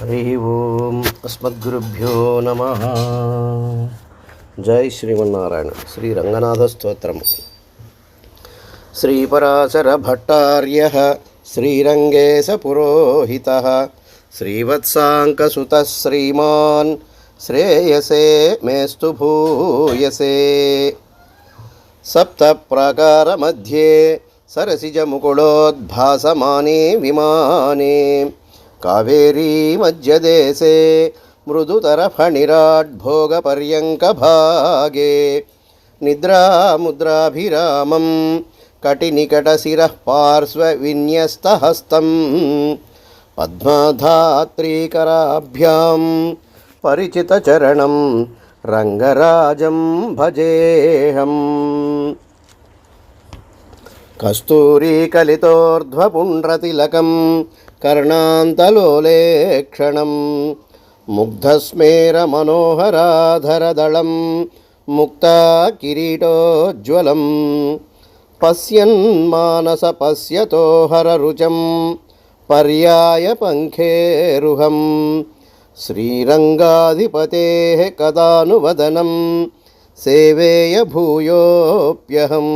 హరి ఓం అస్మద్గురుభ్యో నమ జై శ్రీమన్నారాయణ శ్రీ రంగనాథ స్తోత్రము శ్రీపరాశర భట్టార్య శ్రీరంగే స పురోహిత శ్రీవత్సాంకసుత శ్రీమాన్ శ్రేయసే మేస్తు భూయసే సప్త ప్రాకార మధ్యే సరసిజముకుళోద్భాసమానే విమానే कावेरी मध्यदेशे मृदुतरफणिराड्भोगपर्यङ्कभागे निद्रामुद्राभिरामं कटिनिकटशिरः पार्श्वविन्यस्तहस्तं पद्मधात्रीकराभ्यां परिचितचरणं रङ्गराजं भजेऽहम् कस्तूरीकलितोर्ध्वपुण्ड्रतिलकं कर्णान्तलोलेक्षणं मुग्धस्मेरमनोहराधरदलं मुक्ता किरीटोज्ज्वलं पश्यन्मानसपश्यतो हररुचं पर्यायपङ्खेरुहं श्रीरङ्गाधिपतेः कदानुवदनं सेवेय भूयोऽप्यहम्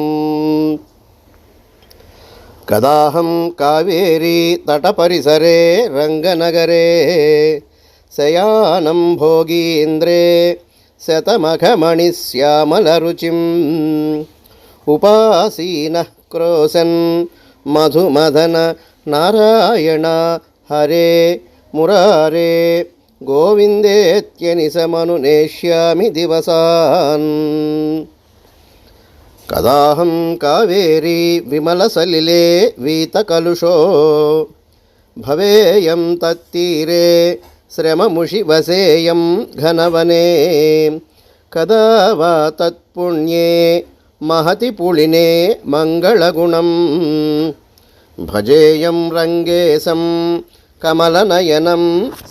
कदाहं कावेरी तटपरिसरे रङ्गनगरे शयानं भोगीन्द्रे शतमखमणिश्यामलरुचिम् उपासीनः क्रोशन् मधुमदन नारायण हरे मुरारे गोविन्देत्यनिशमनुनेष्यामि दिवसान् कदाहं कावेरी विमलसलिले वीतकलुषो भवेयं तत्तीरे श्रममुषि वसेयं घनवने कदा वा तत्पुण्ये महति पुलिने मङ्गलगुणं भजेयं रङ्गेशं कमलनयनं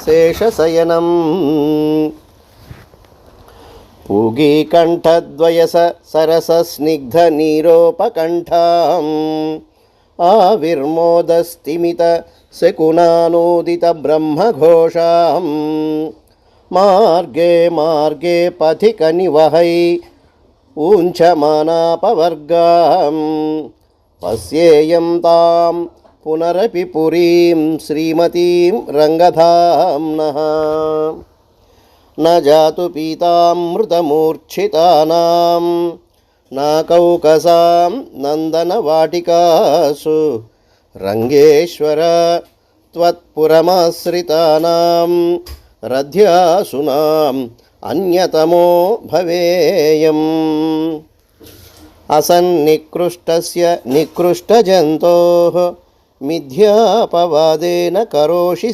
शेषशयनम् పూగీకంఠద్వయస సరసస్నిగ్ధ నీరోపకంఠాం. ఆవిర్మోదస్థిమిత శకునానోదిత బ్రహ్మఘోషాం. మార్గే మార్గే పథిక నివహై ఊంఛమానాపవర్గాం. పశ్యేయం తాం పునరపి పురీం శ్రీమతీం రంగధామ్నः न जातु पीतामृतमूर्च्छितानां न कौकसां नन्दनवाटिकासु रङ्गेश्वर त्वत्पुरमाश्रितानां रध्यासुनाम् अन्यतमो भवेयम् असन्निकृष्टस्य निकृष्टजन्तोः मिथ्यापवादेन करोषि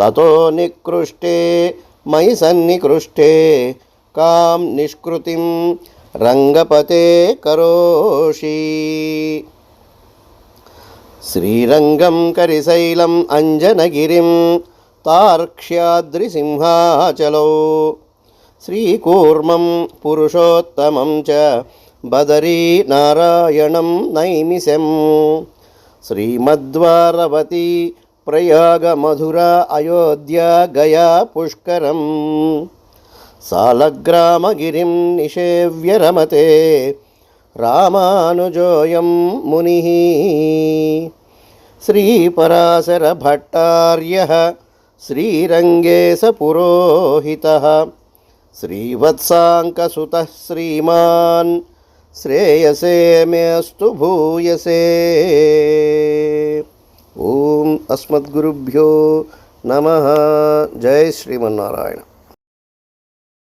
తతో నికృష్టే మయి సన్నికృష్టే కాం నిష్కృతిం రంగపతే కరోషి. శ్రీరంగం కరిశైలం అంజనగిరిం తార్క్ష్యాద్రిసింహాచలౌ. శ్రీకూర్మం పురుషోత్తమం చ బదరీనారాయణం నైమిషం. శ్రీమద్వారవతీ ప్రయాగ మధుర అయోధ్య గయా పుష్కరం. సాలగ్రామగిరిం నిషేవ్య రమతే రామానుజోయం ముని శ్రీపరాశరభట్టార్య శ్రీరంగే స పురోహిత శ్రీవత్సాంకసుత శ్రీమాన్. శ్రేయసే మేస్తు భూయసే. अस्मद्गुरुभ्यो नमः जय श्रीमन्नारायण